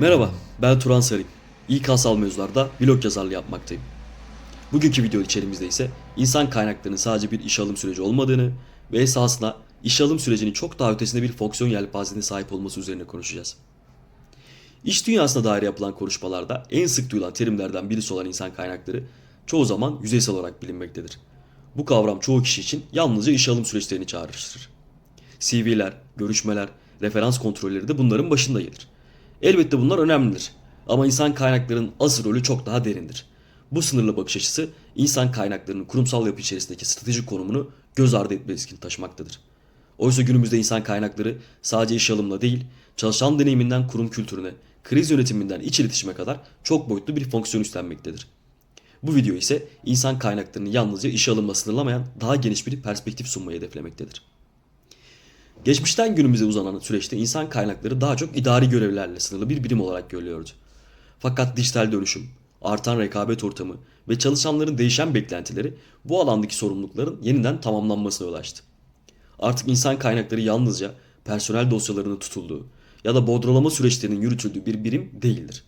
Merhaba, ben Turan Sarı. İlk asal mevzularda vlog yazarlığı yapmaktayım. Bugünkü video içerimizde ise insan kaynaklarının sadece bir iş alım süreci olmadığını ve esasında iş alım sürecinin çok daha ötesinde bir fonksiyon yelpazesine sahip olması üzerine konuşacağız. İş dünyasına dair yapılan konuşmalarda en sık duyulan terimlerden birisi olan insan kaynakları çoğu zaman yüzeysel olarak bilinmektedir. Bu kavram çoğu kişi için yalnızca iş alım süreçlerini çağrıştırır. CV'ler, görüşmeler, referans kontrolleri de bunların başında gelir. Elbette bunlar önemlidir. Ama insan kaynaklarının asıl rolü çok daha derindir. Bu sınırlı bakış açısı insan kaynaklarının kurumsal yapı içerisindeki stratejik konumunu göz ardı etme riskini taşımaktadır. Oysa günümüzde insan kaynakları sadece iş alımla değil, çalışan deneyiminden kurum kültürüne, kriz yönetiminden iç iletişime kadar çok boyutlu bir fonksiyon üstlenmektedir. Bu video ise insan kaynaklarını yalnızca iş alımla sınırlamayan daha geniş bir perspektif sunmayı hedeflemektedir. Geçmişten günümüze uzanan süreçte insan kaynakları daha çok idari görevlerle sınırlı bir birim olarak görülüyordu. Fakat dijital dönüşüm, artan rekabet ortamı ve çalışanların değişen beklentileri bu alandaki sorumlulukların yeniden tamamlanmasına yol açtı. Artık insan kaynakları yalnızca personel dosyalarının tutulduğu ya da bodrolama süreçlerinin yürütüldüğü bir birim değildir.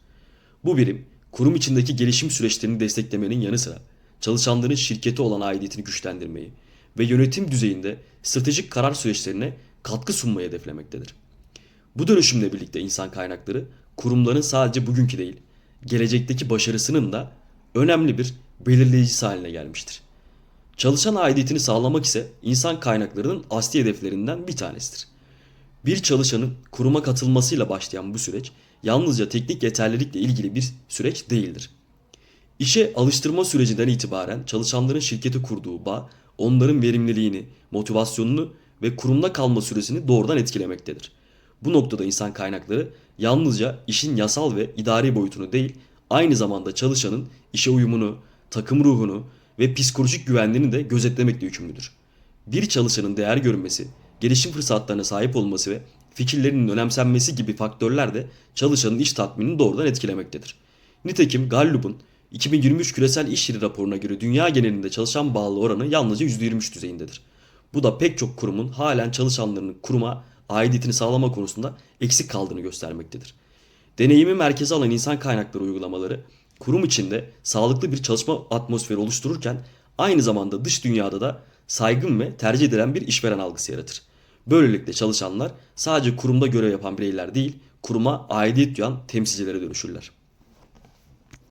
Bu birim kurum içindeki gelişim süreçlerini desteklemenin yanı sıra çalışanların şirkete olan aidiyetini güçlendirmeyi ve yönetim düzeyinde stratejik karar süreçlerine katkı sunmayı hedeflemektedir. Bu dönüşümle birlikte insan kaynakları kurumların sadece bugünkü değil, gelecekteki başarısının da önemli bir belirleyicisi haline gelmiştir. Çalışan aidiyetini sağlamak ise insan kaynaklarının asli hedeflerinden bir tanesidir. Bir çalışanın kuruma katılmasıyla başlayan bu süreç yalnızca teknik yeterlilikle ilgili bir süreç değildir. İşe alıştırma sürecinden itibaren çalışanların şirkete kurduğu bağ, onların verimliliğini, motivasyonunu ve kurumda kalma süresini doğrudan etkilemektedir. Bu noktada insan kaynakları yalnızca işin yasal ve idari boyutunu değil, aynı zamanda çalışanın işe uyumunu, takım ruhunu ve psikolojik güvenliğini de gözetlemekle yükümlüdür. Bir çalışanın değer görünmesi, gelişim fırsatlarına sahip olması ve fikirlerinin önemsenmesi gibi faktörler de çalışanın iş tatminini doğrudan etkilemektedir. Nitekim Gallup'un 2023 küresel iş yeri raporuna göre dünya genelinde çalışan bağlı oranı yalnızca %23 düzeyindedir. Bu da pek çok kurumun halen çalışanlarının kuruma aidiyetini sağlama konusunda eksik kaldığını göstermektedir. Deneyimi merkeze alan insan kaynakları uygulamaları kurum içinde sağlıklı bir çalışma atmosferi oluştururken aynı zamanda dış dünyada da saygın ve tercih edilen bir işveren algısı yaratır. Böylelikle çalışanlar sadece kurumda görev yapan bireyler değil, kuruma aidiyet duyan temsilcilere dönüşürler.